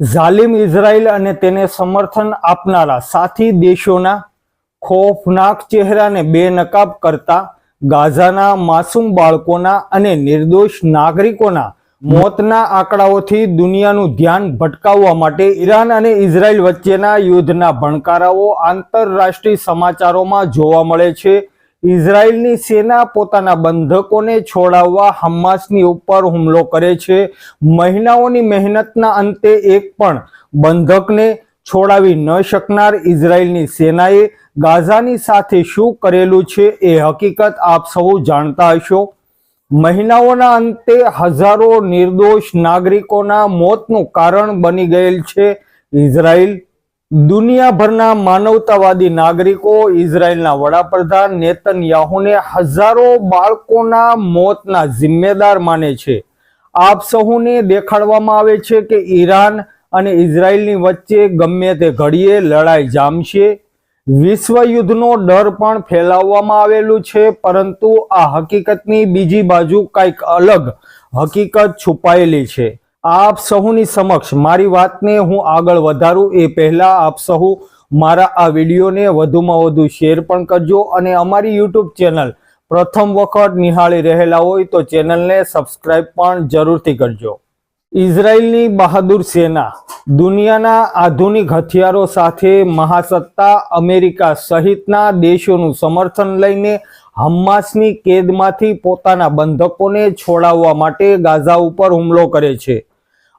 ઝાલિમ Israel અને તેને સમર્થન આપનારા સાથી દેશોના ખોફનાક ચહેરાને બેનકાબ કરતા ગાઝાના માસૂમ બાળકોના અને નિર્દોષ નાગરિકોના મોતના આંકડાઓથી દુનિયાનું ધ્યાન ભટકાવવા માટે ઈરાન અને ઇઝરાયલ વચ્ચેના યુદ્ધના ભણકારાઓ આંતરરાષ્ટ્રીય સમાચારોમાં જોવા મળે છે. ઇઝરાયલની સેના પોતાના બંધકોને છોડાવવા હમાસની ઉપર હુમલો કરે છે. મહિનાઓની મહેનતના અંતે એક પણ બંધકને છોડાવી ન શકનાર ઇઝરાયલની સેનાએ ગાઝાની સાથે શું કરેલું છે એ હકીકત આપ સૌ જાણતા હશો. મહિનાઓના અંતે હજારો નિર્દોષ નાગરિકોના મોતનું કારણ બની ગયેલ છે ઇઝરાયલ. દુનિયાભરના માનવતાવાદી નાગરિકો, ઇઝરાયલના વડાપ્રધાન નેતન્યાહુને હજારો બાળકોના મોતના જિમ્મેદાર માને છે. આપ સહુને દેખાડવામાં આવે છે કે ઈરાન અને ઇઝરાયલની વચ્ચે ગમે તે ઘડીએ લડાઈ જામશે. વિશ્વ યુદ્ધનો ડર પણ ફેલાવવામાં આવેલું છે, પરંતુ આ હકીકતની બીજી બાજુ કંઈક અલગ હકીકત છુપાયેલી છે. આપ સહુની સમક્ષ મારી વાતને હું આગળ વધારું એ પહેલા આપ સહુ મારા આ વિડીયોને વધુમાં વધુ શેર પણ કરજો અને અમારી યુટ્યુબ ચેનલ પ્રથમ વખત નિહાળી રહેલા હોય તો ચેનલને સબસ્ક્રાઇબ પણ જરૂરથી કરજો. ઇઝરાયલની બહાદુર સેના, દુનિયાના આધુનિક હથિયારો સાથે મહાસત્તા અમેરિકા સહિતના દેશોનું સમર્થન લઈને હમ્માસની કેદમાંથી પોતાના બંધકોને છોડાવવા માટે ગાઝા ઉપર હુમલો કરે છે.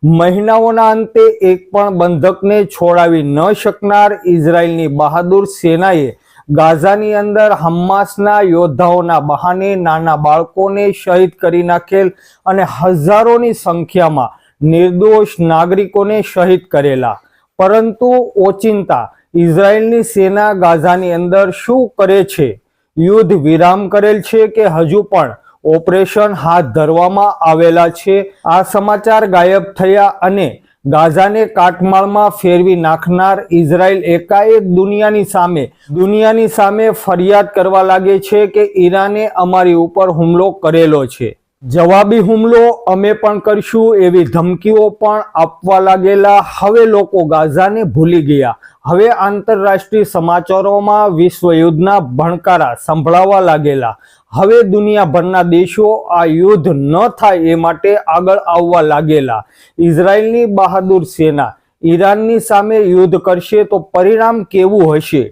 મહિનાઓના અંતે એક પણ બંધકને છોડાવી ન શકનાર ઇઝરાયલની બહાદુર સેનાએ ગાઝાની અંદર હમ્માસના યોદ્ધાઓના બહાને નાના બાળકોને શહીદ કરી નાખેલ અને હજારોની સંખ્યામાં નિર્દોષ નાગરિકોને શહીદ કરેલા. પરંતુ ઓચિંતા, ઇઝરાયલની સેના ગાઝાની અંદર શું કરે છે? યુદ્ધ વિરામ કરેલ છે કે હજુ પણ ઓપરેશન હાથ ધરવામાં આવેલા છે. આ સમાચાર ગાયબ થયા અને ગાઝાને કાટમાળમાં ફેરવી નાખનાર ઇઝરાયલ એકાએક દુનિયાની સામે દુનિયાની સામે ફરિયાદ કરવા લાગે છે કે ઈરાને અમારી ઉપર હુમલો કરેલો છે. જવાબી હુમલો અમે પણ કરશું એવી ધમકીઓ પણ આપવા લાગેલા. હવે લોકો ગાઝાને ભૂલી ગયા. હવે આંતરરાષ્ટ્રીય સમાચારોમાં વિશ્વયુદ્ધના ભણકારા સંભળાવા લાગેલા. હવે દુનિયાભરના દેશો આ યુદ્ધ ન થાય એ માટે આગળ આવવા લાગેલા. ઇઝરાયલની બહાદુર સેના ઈરાનની સામે યુદ્ધ કરશે તો પરિણામ કેવું હશે?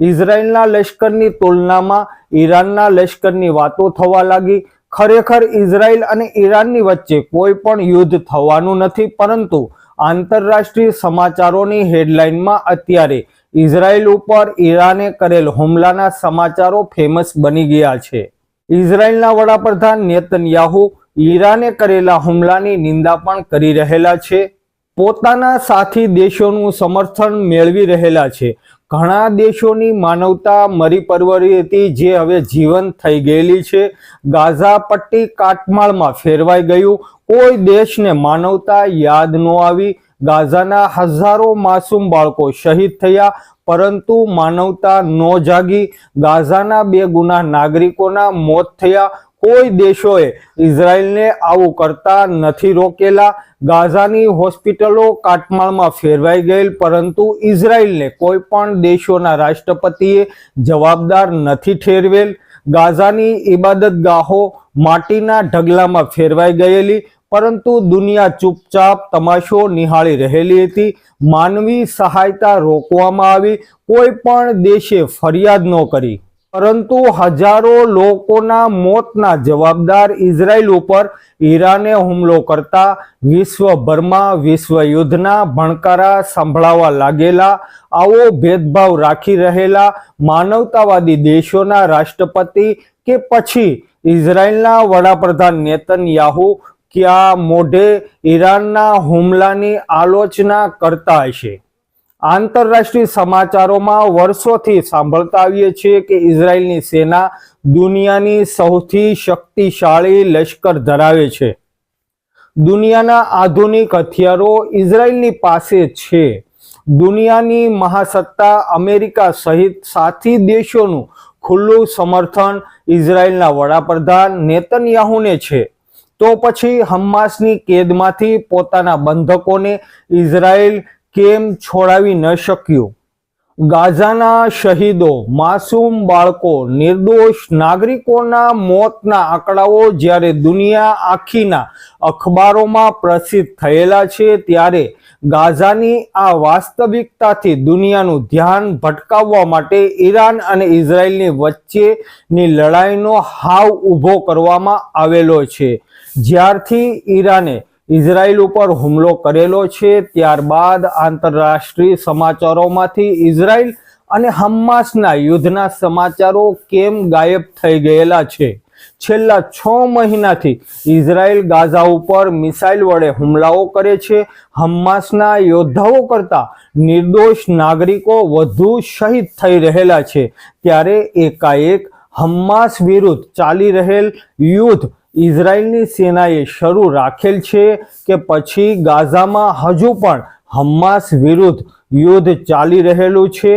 ઇઝરાયલના લશ્કરની તુલનામાં ઈરાનના લશ્કરની વાતો થવા લાગી. ખરેખર ઇઝરાયલ અને ઈરાનની વચ્ચે કોઈ પણ યુદ્ધ થવાનું નથી, પરંતુ આંતરરાષ્ટ્રીય સમાચારોની હેડલાઇનમાં અત્યારે ઇઝરાયલ ઉપર ઈરાને કરેલ હુમલાના સમાચારો ફેમસ બની ગયા છે. ઇઝરાયલના વડાપ્રધાન નેતન્યાહુ ઈરાને કરેલા હુમલાની નિંદા પણ કરી રહેલા છે. પોતાના સાથી દેશોનું સમર્થન મેળવી રહેલા છે. ઘણા દેશોની માનવતા મરી પરવરી હતી જે હવે જીવન થઈ ગયેલી છે. ગાઝા પટ્ટી કાટમાળમાં ફેરવાઈ ગયું. કોઈ દેશને માનવતા યાદ ન આવી. ગાઝાના હજારો માસૂમ બાળકો શહીદ થયા. પરંતુ માનવતા ન જાગી ગાઝાના બે ગુના નાગરિકોના મોત થયા. કોઈ દેશોએ ઇઝરાયલને આવું કરતા નથી રોકેલા. ગાઝાની હોસ્પિટલો કાટમાળમાં ફેરવાઈ ગયેલ, પરંતુ ઇઝરાયલને કોઈ પણ દેશોના રાષ્ટ્રપતિએ જવાબદાર નથી ઠેરવેલ. ગાઝાની ઇબાદતગાહો માટીના ઢગલામાં ફેરવાઈ ગયેલી. પરંતુ દુનિયા ચૂપચાપ તમાશો નિહાળી રહેલી હતી. માનવી સહાયતા રોકવામાં આવી. કોઈ પણ દેશે ફરિયાદ ન કરી. પરંતુ હજારો લોકોના મોતના જવાબદાર ઇઝરાયલ ઉપર ઈરાને હુમલો કરતા વિશ્વભરમાં વિશ્વ યુદ્ધના ભણકારા સંભળાવા લાગેલા, આવો ભેદભાવ રાખી રહેલા માનવતાવાદી દેશોના રાષ્ટ્રપતિ કે પછી ઇઝરાયલના વડાપ્રધાન નેતન્યાહુ ક્યાં મોઢે ઈરાનના હુમલાની આલોચના કરતા હશે આંતરરાષ્ટ્રીય સમાચારોમાં વર્ષોથી સાંભળતા આવીએ છીએ કે ઇઝરાયલની સેના દુનિયાની સૌથી શક્તિશાળી લશ્કર ધરાવે છે. દુનિયાના આધુનિક હથિયારો ઇઝરાયલની પાસે છે. દુનિયાની મહાસત્તા અમેરિકા સહિત સાથી દેશોનું ખુલ્લું સમર્થન ઇઝરાયલના વડાપ્રધાન નેતન્યાહુને છે. તો પછી હમ્માસની કેદમાંથી પોતાના બંધકોને ઇઝરાયલ કેમ છોડાવી ન શક્યું? ગાઝાના શહીદો, માસૂમ બાળકો, નિર્દોષ નાગરિકોના મોતના આંકડાઓ જ્યારે દુનિયા આખીના અખબારોમાં પ્રસિદ્ધ થયેલા છે ત્યારે ગાઝાની આ વાસ્તવિકતાથી દુનિયાનું ધ્યાન ભટકાવવા માટે ઈરાન અને ઇઝરાયલની વચ્ચેની લડાઈનો હાવ ઊભો કરવામાં આવેલો છે. જ્યારથી ઈરાને ઇઝરાયલ ઉપર હુમલો કરેલો છે, ત્યારબાદ આંતરરાષ્ટ્રીય સમાચારોમાંથી ઇઝરાયલ અને હમ્માસના યુદ્ધના સમાચારો કેમ ગાયબ થઈ ગયેલા છે? છેલ્લા છ મહિનાથી ઇઝરાયલ ગાઝા ઉપર મિસાઇલ વડે હુમલાઓ કરે છે. હમ્માસના યોદ્ધાઓ કરતા નિર્દોષ નાગરિકો વધુ શહીદ થઈ રહેલા છે. ત્યારે એકાએક હમ્માસ વિરુદ્ધ ચાલી રહેલ યુદ્ધ ઇઝરાયલની સેનાએ શરૂ રાખેલ છે કે પછી ગાઝામાં હજુ પણ હમ્માસ વિરુદ્ધ યુદ્ધ ચાલી રહેલું છે.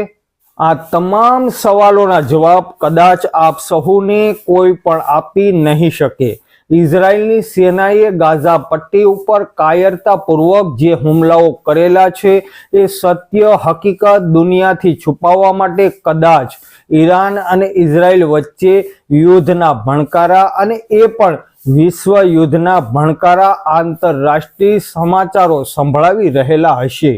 આ તમામ સવાલોના જવાબ કદાચ આપ સહુને કોઈ પણ આપી નહીં શકે. ઇઝરાયલની સેનાએ ગાઝા પટ્ટી ઉપર કાયરતાપૂર્વક જે હુમલાઓ કરેલા છે એ સત્ય હકીકત દુનિયાથી છુપાવવા માટે કદાચ ઈરાન અને ઇઝરાયલ વચ્ચે યુદ્ધના ભણકારા અને એ પણ વિશ્વ યુદ્ધના ભણકારા આંતરરાષ્ટ્રીય સમાચારો સંભળાવી રહેલા હશે.